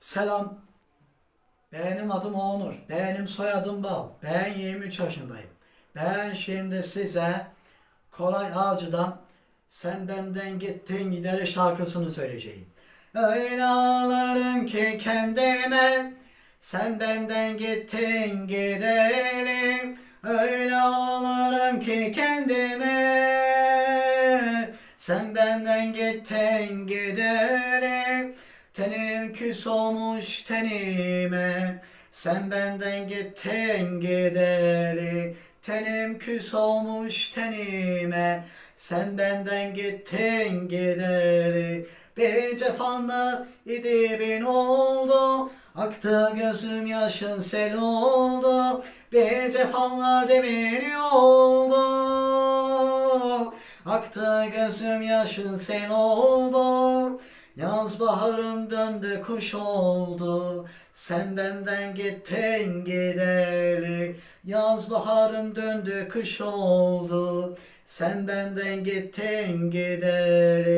Selam. Benim adım Onur. Benim soyadım Bal. Ben 23 yaşındayım. Ben şimdi size Kolay Avcı'dan Sen Benden Gittin Gideri şarkısını söyleyeceğim. Öyle ağlarım ki kendime Sen benden gittin gidelim Öyle ağlarım ki kendime Sen benden gittin gidelim Tenim küs olmuş tenime Sen benden gittin gideli. Tenim küs olmuş tenime Sen benden gittin gideli. Bir cefanla idi bin oldu Aktı gözüm yaşın sel oldu. Bir cefanlar demir oldu Aktı gözüm yaşın sel oldu Yaz baharım döndü kuş oldu. Sen benden gittin gideli. Yaz baharım döndü kış oldu. Sen benden gittin gideli